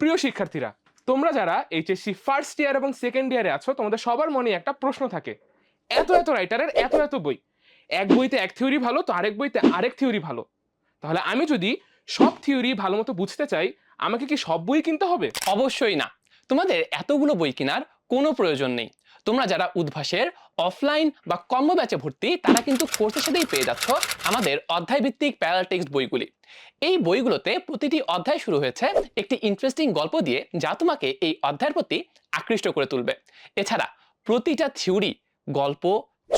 প্রিয় শিক্ষার্থীরা, তোমরা যারা এইচএসসি ফার্স্ট ইয়ার এবং সেকেন্ড ইয়ারে আছো, তোমাদের সবার মনে একটা প্রশ্ন থাকে। এত এত রাইটারের এত এত বই। এক বইতে এক থিওরি ভালো, তো আরেক বইতে আরেক থিওরি ভালো। তাহলে আমি যদি সব থিওরি ভালো মতো বুঝতে চাই, আমাকে কি সব বই কিনতে হবে? অবশ্যই না। তোমাদের এতগুলো বই কেনার কোনো প্রয়োজন নেই। তোমরা যারা উদ্ভাসের অফলাইন বা কম্বো ব্যাচে ভর্তি, তারা কিন্তু কোর্সের সাথেই পেয়ে যাচ্ছ আমাদের অধ্যায় ভিত্তিক প্যারাল টেক্সট বইগুলি। এই বইগুলোতে প্রতিটি অধ্যায় শুরু হয়েছে একটি ইন্টারেস্টিং গল্প দিয়ে, যা তোমাকে এই অধ্যায়ের প্রতি আকৃষ্ট করে তুলবে। এছাড়া প্রতিটা থিওরি গল্প,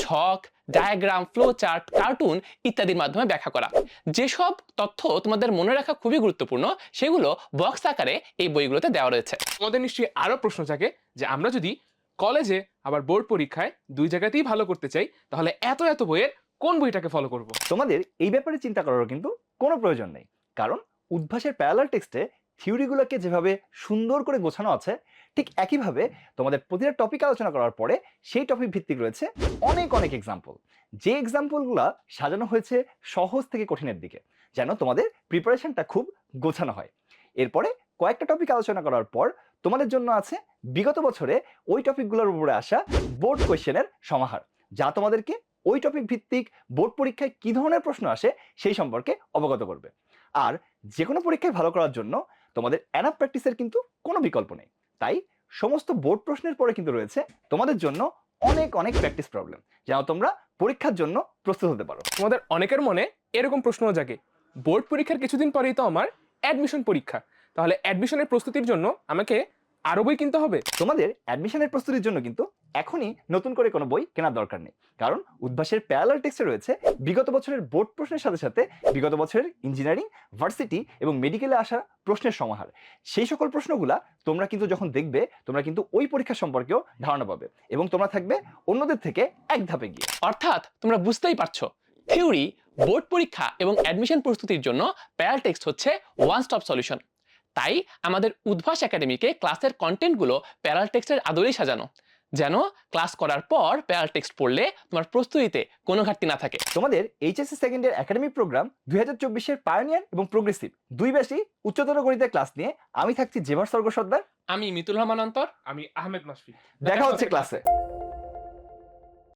ছক ডায়াগ্রাম ফ্লো চার্ট কার্টুন ইত্যাদির মাধ্যমে ব্যাখ্যা করা। যেসব তথ্য তোমাদের মনে রাখা খুবই গুরুত্বপূর্ণ, সেগুলো বক্স আকারে এই বইগুলোতে দেওয়া রয়েছে। আমাদের নিশ্চয়ই আরও প্রশ্ন থাকে যে আমরা যদি কলেজে আবার বোর্ড পরীক্ষায় দুই জায়গাতেই ভালো করতে চাই, তাহলে এত এত বইয়ের কোন বইটাকে ফলো করব? তোমাদের এই ব্যাপারে চিন্তা করারও কিন্তু কোনো প্রয়োজন নেই, কারণ উদ্ভাসের প্যারালাল টেক্সটে থিওরিগুলোকে যেভাবে সুন্দর করে গোছানো আছে, ঠিক একইভাবে তোমাদের প্রতিটা টপিক আলোচনা করার পরে সেই টপিক ভিত্তিক রয়েছে অনেক অনেক এক্সাম্পল যে এক্সাম্পলগুলো সাজানো হয়েছে সহজ থেকে কঠিনের দিকে, যেন তোমাদের প্রিপারেশনটা খুব গোছানো হয়। এরপরে কয়েকটা টপিক আলোচনা করার পর তোমাদের জন্য আছে বিগত বছরে ওই টপিকগুলোর উপরে আসা বোর্ড কোয়েশ্চেনের সমাহার, যা তোমাদেরকে ওই টপিক ভিত্তিক বোর্ড পরীক্ষায় কী ধরনের প্রশ্ন আসে সেই সম্পর্কে অবগত করবে। আর যে কোনো পরীক্ষায় ভালো করার জন্য তোমাদের অ্যানাপ প্র্যাকটিসের কিন্তু কোনো বিকল্প নেই। তাই সমস্ত বোর্ড প্রশ্নের পরে কিন্তু রয়েছে তোমাদের জন্য অনেক অনেক প্র্যাকটিস প্রবলেম যেন তোমরা পরীক্ষার জন্য প্রস্তুত হতে পারো। তোমাদের অনেকের মনে এরকম প্রশ্নও জাগে বোর্ড পরীক্ষার কিছুদিন পরেই তো আমার অ্যাডমিশন পরীক্ষা। তাহলে অ্যাডমিশনের প্রস্তুতির জন্য আমাকে আরও বই কিনতে হবে। তোমাদের অ্যাডমিশনের প্রস্তুতির জন্য কিন্তু এখনই নতুন করে কোনো বই কেনার দরকার নেই। কারণ উদ্ভাসের প্যারালাল টেক্সটে রয়েছে বিগত বছরের বোর্ড প্রশ্নের সাথে সাথে বিগত বছরের ইঞ্জিনিয়ারিং ভার্সিটি এবং মেডিকেলে আসা প্রশ্নের সমাহার। সেই সকল প্রশ্নগুলা তোমরা কিন্তু যখন দেখবে তোমরা কিন্তু ওই পরীক্ষা সম্পর্কেও ধারণা পাবে এবং তোমরা থাকবে অন্যদের থেকে এক ধাপে গিয়ে। অর্থাৎ তোমরা বুঝতেই পারছ থিওরি বোর্ড পরীক্ষা এবং অ্যাডমিশন প্রস্তুতির জন্য প্যারাল টেক্সট হচ্ছে ওয়ান স্টপ সলিউশন তাই আমাদের উদ্ভাস একাডেমিকে ক্লাসের কন্টেন্টগুলো প্যারাল টেক্সটের আদলেই সাজানো। যেন ক্লাস করার পর প্যারাল টেক্সট পড়লে তোমার প্রস্তুতিতে কোনো ঘাটতি না থাকে। তোমাদের HSC second year academic programme দুই হাজার চব্বিশের পায়োনিয়ার এবং প্রোগ্রেসিভ দুই বেশি উচ্চতর গণিতের ক্লাস নিয়ে আমি থাকছি জেভার স্বর্গ সর্দার আমি মিতুল রহমান অন্তর। আমি আহমেদ মাসফি দেখা হচ্ছে ক্লাসে